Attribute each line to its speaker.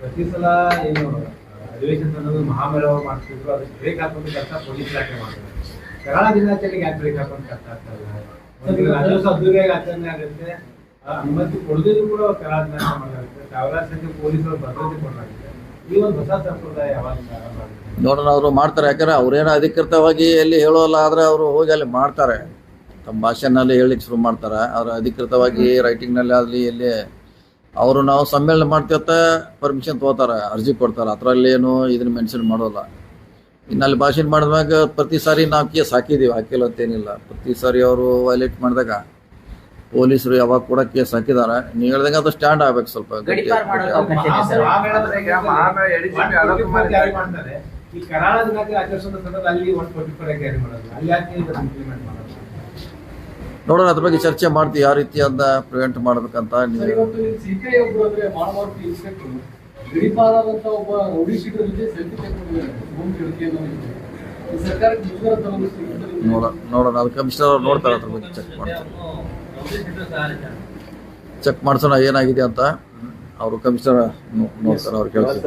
Speaker 1: ಪ್ರತಿ ಸಲ ಏನು ಅಧಿವೇಶನ ಅನ್ನೋದು ಮಹಾಮೇಳವ ಮಾಡ್ತಿದ್ರು ಅದಕ್ಕೆ ಬ್ರೇಕ್ ಹಾಕೊಂಡು ಕೆಲಸ ಪೊಲೀಸ್ ಇಲಾಖೆ ಮಾಡ್ತಾರೆ ಕರಾಳ ದಿನಾಚರಣೆಗೆ ಯಾಕೆ ಬ್ರೇಕ್ ಹಾಕೊಂಡು ಕೆಲಸ ಆಗ್ತಾ ಇಲ್ಲ? ರಾಜ್ಯೋತ್ಸವ ಅದ್ದೂರಿಯಾಗಿ ಆಚರಣೆ ಆಗುತ್ತೆ. ಅನುಮತಿ ಕೊಡದಿದ್ರು ಕೂಡ ಕರಾಳ ದಿನಾಚರಣೆ ಮಾಡಲಾಗುತ್ತೆ. ಸಾವಿರಾರು ಸಂಖ್ಯೆ ಪೊಲೀಸರು ಭದ್ರತೆ ಕೊಡಲಾಗುತ್ತೆ. ಈ ಒಂದು ಹೊಸ ಸಂಪ್ರದಾಯ ಯಾವಾಗ
Speaker 2: ನೋಡೋಣ ಅವರು ಮಾಡ್ತಾರೆ. ಯಾಕಂದ್ರೆ ಅವ್ರೇನು ಅಧಿಕೃತವಾಗಿ ಎಲ್ಲಿ ಹೇಳೋಲ್ಲ ಆದರೆ ಅವರು ಹೋಗಿ ಅಲ್ಲಿ ಮಾಡ್ತಾರೆ. ತಮ್ಮ ಭಾಷೆನಲ್ಲಿ ಹೇಳಿಕ್ಕೆ ಶುರು ಮಾಡ್ತಾರೆ. ಅವರು ಅಧಿಕೃತವಾಗಿ ರೈಟಿಂಗ್ನಲ್ಲಿ ಆಗಲಿ ಎಲ್ಲಿ ಅವರು ನಾವು ಸಮ್ಮೇಳನ ಮಾಡ್ತಿರ್ತ ಪರ್ಮಿಷನ್ ತಗೋತಾರೆ ಅರ್ಜಿ ಕೊಡ್ತಾರೆ. ಅದರಲ್ಲಿ ಏನು ಇದನ್ನ ಮೆನ್ಷನ್ ಮಾಡೋಲ್ಲ. ಇನ್ನು ಅಲ್ಲಿ ಭಾಷಣ ಮಾಡಿದ್ಮ್ಯಾಗ ಪ್ರತಿ ಸಾರಿ ನಾವು ಕೇಸ್ ಹಾಕಿದ್ದೀವಿ ಹಾಕಿಲ್ಲ ಅಂತೇನಿಲ್ಲ. ಪ್ರತಿ ಸಾರಿ ಅವರು ವೈಲೇಟ್ ಮಾಡಿದಾಗ ಪೊಲೀಸರು ಯಾವಾಗ ಕೂಡ ಕೇಸ್ ಹಾಕಿದ್ದಾರೆ ನೀವು ಹೇಳ್ದಂಗ ಅದು ಸ್ಟ್ಯಾಂಡ್ ಆಗ್ಬೇಕು ಸ್ವಲ್ಪ.
Speaker 1: ಈ ಕರಾಳ ದಿನಾಚರಣೆ ಆಚರಿಸೋದ್ರ ಸಂದರ್ಭದಲ್ಲಿ ಅಲ್ಲಿ ಒನ್ ಮಾಡೋದು. ಅಲ್ಲಿ ಯಾಕೆ ಇಂಪ್ಲಿಮೆಂಟ್ ಮಾಡೋದು?
Speaker 2: ನೋಡೋಣ ಅದ್ರ ಬಗ್ಗೆ ಚರ್ಚೆ ಮಾಡ್ತೀವಿ ಯಾವ ರೀತಿ ಅಂತ ಪ್ರಿವೆಂಟ್ ಮಾಡ್ಬೇಕಂತ
Speaker 3: ನೋಡ
Speaker 2: ನೋಡೋಣ ಅದು ಕಮಿಷನರ್ ಅವ್ರು ನೋಡ್ತಾರೆ ಅದ್ರ ಬಗ್ಗೆ ಚೆಕ್ ಮಾಡ್ತಾರೆ. ಚೆಕ್ ಮಾಡ್ಸೋಣ ಏನಾಗಿದೆ ಅಂತ ಅವರು ಕಮಿಷನರ್ ನೋಡ್ತಾರೆ ಅವ್ರು ಕೇಳ್ತಾರೆ.